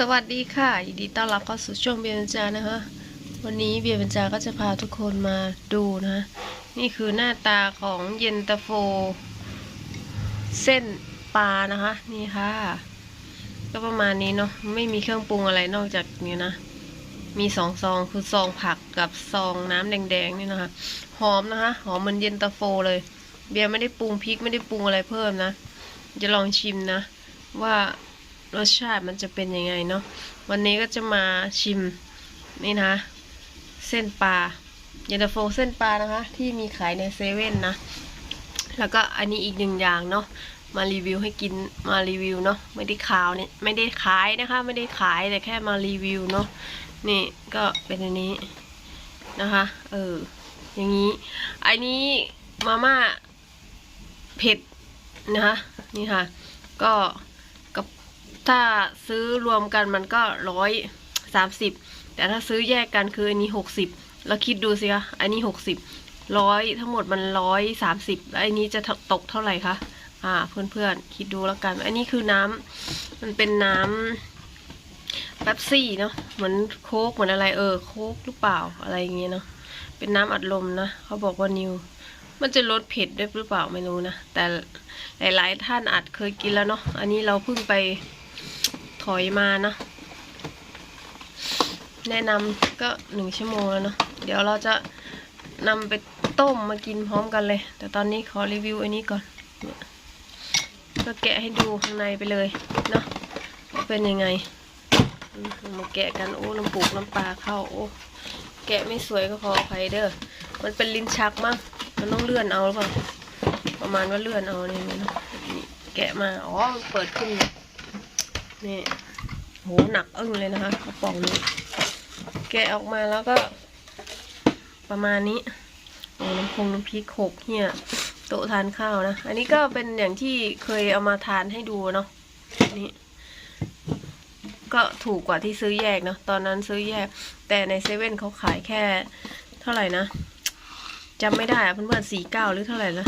สวัสดีค่ะยินดีต้อนรับเข้าสู่ช่วงเบียร์บรรจานะคะ วันนี้เบียร์บรรจาก็จะพาทุกคนมาดูนะนี่คือหน้าตาของเย็นตาโฟ เส้นปลานะคะ นี่ค่ะ ก็ประมาณนี้เนาะไม่มีเครื่องปรุงอะไรนอกจากนี้นะ มีสองซองคือซองผักกับซองน้ำแดงๆนี่นะคะหอมนะคะหอมเหมือนเย็นตาโฟเลย เบียร์ไม่ได้ปรุงพริกไม่ได้ปรุงอะไรเพิ่มนะจะลองชิมนะว่า รสชาติมันจะเป็นยังไงเนาะวันนี้ก็จะมาชิมนี่นะ เส้นปลาเยนตาโฟเส้นปลานะคะ ที่มีขายในเซเว่นนะ แล้วก็อันนี้อีกหนึ่งอย่างเนาะมารีวิวให้กินมารีวิวเนาะไม่ได้ข่าวเนี่ยไม่ได้ขายนะคะ ไม่ได้ขายแต่แค่มารีวิวเนาะนี่ก็เป็นอันนี้นะคะ เออ อย่างนี้ อันนี้มาม่าเผ็ดนะคะนี่ค่ะ ก็ ถ้าซื้อรวมกันมันก็ร้อยสามสิบแต่ถ้าซื้อแยกกันคืออันนี้หกสิบแล้วคิดดูสิคะอันนี้หกสิบร้อยทั้งหมดมันร้อยสามสิบแล้วอันนี้จะตกเท่าไหร่คะอ่า เพื่อนๆคิดดูแล้วกัน อันนี้คือน้ำมันเป็นน้ำแป๊บซี่เนาะเหมือนโค้กเหมือนอะไรเออโค้กหรือเปล่าอะไรอย่างเงี้ยเนาะเป็นน้ำอัดลมนะเขาบอกว่านิว มันจะลดเผ็ดด้วยหรือเปล่าไม่รู้นะแต่หลายๆท่านอาจเคยกินแล้วเนาะอันนี้เราเพิ่งไป ถอยมานะ แนะนำก็หนึ่งชั่วโมงแล้วเนาะเดี๋ยวเราจะนำไปต้มมากินพร้อมกันเลย แต่ตอนนี้ขอรีวิวอันนี้ก่อน ก็แกะให้ดูข้างในไปเลยเนาะเป็นยังไงมาแกะกันโอ้น้ำปูกน้ำปลาเข้าโอ้แกะไม่สวยก็ขออภัยเด้อมันเป็นลิ้นชักมั้งมันต้องเลื่อนเอาหรือเปล่าประมาณว่าเลื่อนเอาเนี่ยนะแกะมาอ๋อเปิดขึ้นนี่ โหหนักอึ้งเลยนะคะกระป๋องนี้ แกะออกมาแล้วก็ ประมาณนี้โอ้น้ำพงน้ำพริกหกเนี่ยโต๊ะทานข้าวนะ อันนี้ก็เป็นอย่างที่เคยเอามาทานให้ดูเนาะนี่ก็ถูกกว่าที่ซื้อแยกเนาะตอนนั้นซื้อแยก แต่ในเซเว่นเขาขายแค่ เท่าไหร่นะจำไม่ได้อะเพื่อนๆสี่เก้าหรือเท่าไหร่นะ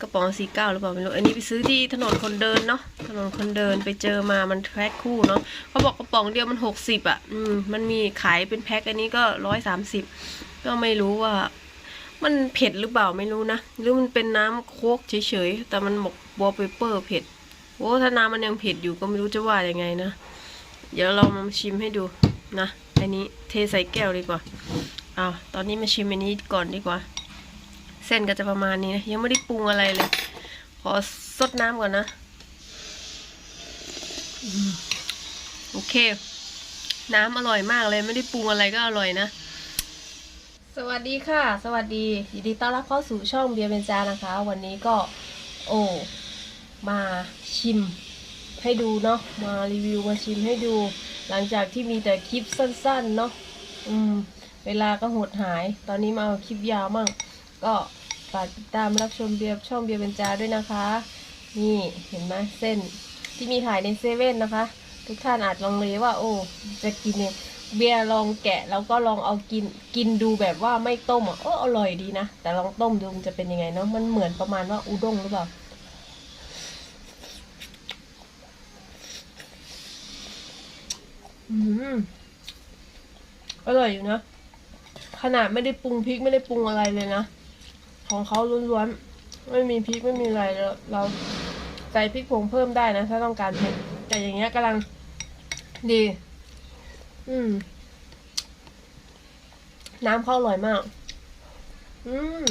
กระป๋องสีเก้าหรือเปล่าไม่รู้ อันนี้ไปซื้อที่ถนนคนเดินเนาะ ถนนคนเดินไปเจอมามันแพ็คคู่เนาะเขาบอกกระป๋องเดียวมันหกสิบอะ อืม มันมีขายเป็นแพ็คอันนี้ก็ร้อยสามสิบ ก็ไม่รู้ว่า มันเผ็ดหรือเปล่าไม่รู้นะ หรือมันเป็นน้ำโคกเฉยๆ แต่มันบอกวอลเปเปอร์เผ็ด โอ้ถ้าน้ำมันยังเผ็ดอยู่ก็ไม่รู้จะว่ายังไงนะ เดี๋ยวเรามาชิมให้ดูนะ อันนี้เทใส่แก้วดีกว่าอ้าวตอนนี้มาชิมอันนี้ก่อนดีกว่า เส้นก็จะประมาณนี้นะยังไม่ได้ปรุงอะไรเลย ขอซดน้ำก่อนนะโอเค น้ำอร่อยมากเลยไม่ได้ปรุงอะไรก็อร่อยนะ สวัสดีค่ะ สวัสดียินดีต้อนรับเข้าสู่ช่องเบียร์เบนจานะคะ วันนี้ก็ โอ้มาชิมให้ดูเนาะมารีวิวมาชิมให้ดู หลังจากที่มีแต่คลิปสั้น ๆ เนาะอืม เวลาก็หดหาย ตอนนี้มาเอาคลิปยาวมั่งก็ ฝากติดตามรับชมเบียร์ช่องเบียร์เบนจาด้วยนะคะ นี่เห็นไหมเส้นที่มีขายในเซเว่นนะคะ ทุกท่านอาจลองเลยว่า โอ้จะกินเนี่ยเบียร์ลองแกะแล้วก็ลองเอากินกินดูแบบว่าไม่ต้มอะโอ้อร่อยดีนะ แต่ลองต้มดูมันจะเป็นยังไงเนาะมันเหมือนประมาณว่าอุด้งหรือเปล่าอืมอร่อยอยู่นะ ขนาดไม่ได้ปรุงพริกไม่ได้ปรุงอะไรเลยนะ ของเขาล้วนๆ ไม่มีพริกไม่มีอะไรเราใส่พริกผงเพิ่มได้นะ ถ้าต้องการเผ็ดแต่อย่างเงี้ยกำลังดี อืม น้ำเขาอร่อยมาก อืม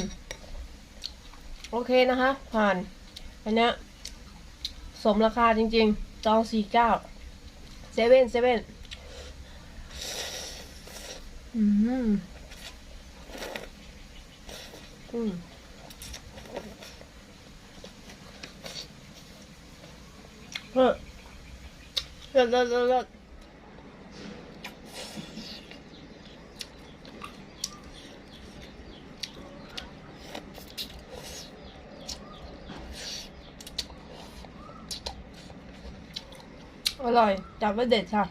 โอเคนะคะ ผ่าน อันเนี้ย สมราคาจริง ๆ จองสี่เก้าเซเว่นเซเว่นอืม อืมเลิศเลิศเลิศเลิศเลิศอร่อยจับว่าเด็ดค่ะ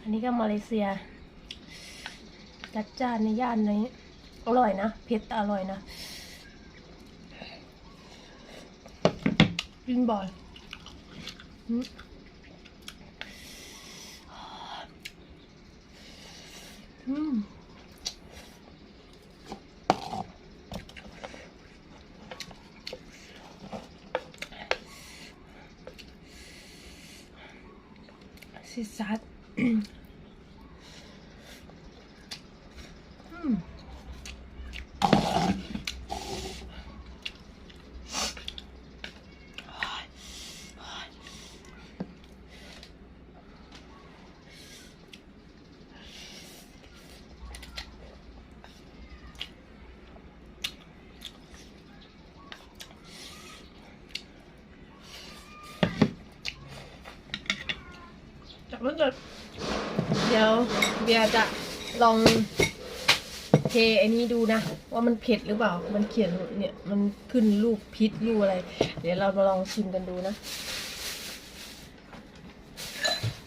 อันนี้ก็มาเลเซีย จัดจ้านในย่านนี้ อร่อยนะ เผ็ดแต่อร่อยนะ กินบ่อยอืม อื ดเดี๋ยวเบียร์จะลองเทไอ้นี้ดูนะ ว่ามันเผ็ดหรือเปล่า มันเขียนเนี่ยมันขึ้นรูปพิษรูปอะไร เดี๋ยวเรามาลองชิมกันดูนะ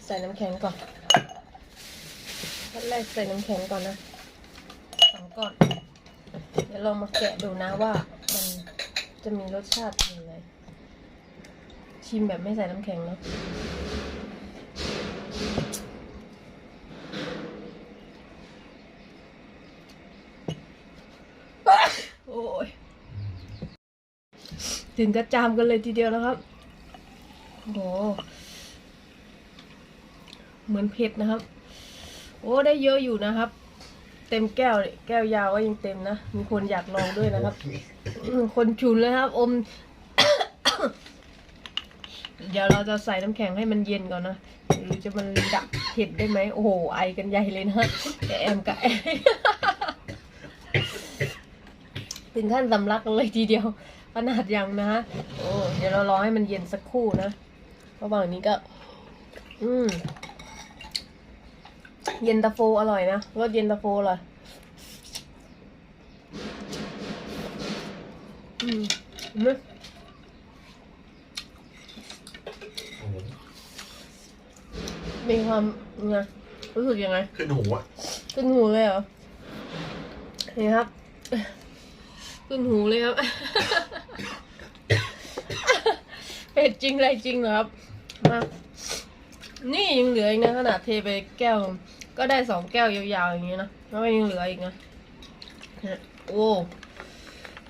ใส่น้ำแข็งก่อนขั้นแรกใส่น้ำแข็งก่อนนะสองก้อนเดี๋ยวลองมาแกะดูนะว่ามันจะมีรสชาติยังไงชิมแบบไม่ใส่น้ำแข็งเนาะ โอ้ย ถึงกระจามกันเลยทีเดียวนะครับโอ้โหเหมือนเผ็ดนะครับ โอ้ได้เยอะอยู่นะครับ เต็มแก้วเลยแก้วยาวก็ยังเต็มนะมีคนอยากลองด้วยนะครับอืมคนฉุนเลยครับ อม เดี๋ยวเราจะใส่น้ำแข็งให้มันเย็นก่อนนะหรือจะมันดับเผ็ดได้ไหมโอ้โหไอกันใหญ่เลยนะแอมกับแอมถึงขั้นสำลักกันเลยทีเดียว ขนาดยังนะฮะโอ้เดี๋ยวเรารอให้มันเย็นสักครู่นะระหว่างนี้ก็ อืมเย็นตาโฟอร่อยนะรสเย็นตาโฟอร่อยอืมเห็นไหมมีความไงรู้สึกยังไง ขึ้นหูอะขึ้นหูเลยเหรอ นี่ครับ ขึ้นหูเลยครับ เผ็ดจริงอะไรจริงเหรอครับ มา นี่ยังเหลืออีกนะขนาดเทไปแก้ว ก็ได้สองแก้วยาวๆอย่างนี้นะแล้วยังเหลืออีกนะโอ้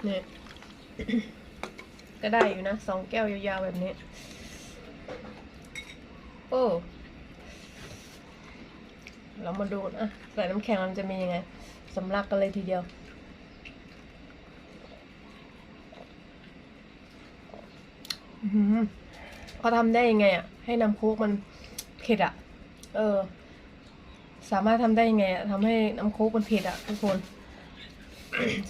เนี่ยก็ได้อยู่นะสองแก้วยาวๆแบบนี้ โอ้เรามาดูนะใส่น้ำแข็งมันจะมียังไงสำลักกันเลยทีเดียว อื้อหือ เขาทำได้ยังไงอะ ให้น้ำโค้กมันเผ็ดอะ เออ สามารถทำได้ยังไงอะทำให้น้ำโค้กมันเผ็ดอะทุกคน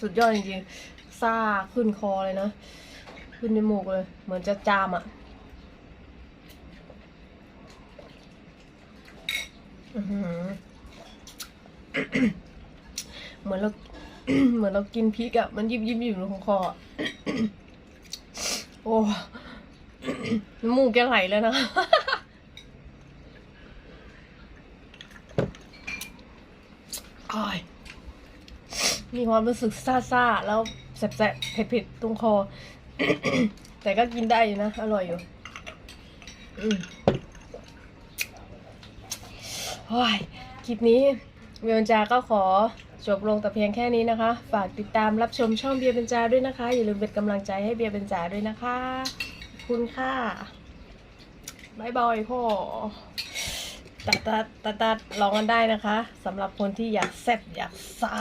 สุดยอดจริงๆซ่าขึ้นคอเลยนะ ขึ้นในมูกเลย เหมือนจะจามอะอื้อหือเหมือนเรา เหมือนเรากินพริกอะมันยิบยิบอยู่ในของคออะโอ้ น้ำมูกแกไหลแล้วนะอ้ายมีความรู้สึกซ่าๆ แล้วแสบๆ เผ็ดๆ ตรงคอ แต่ก็กินได้อยู่นะ อร่อยอยู่อืมโอ้ยคลิปนี้เบียร์บรรจาก็ขอจบลงแต่เพียงแค่นี้นะคะ ฝากติดตามรับชมช่องเบียร์บรรจาด้วยนะคะ อย่าลืมเป็นกำลังใจให้เบียร์บรรจาด้วยนะคะขอบ คุณค่ะบายบายพ่อตัดตัดตัดตัดลองกันได้นะคะสำหรับคนที่อยากแซ่บอยากซ่า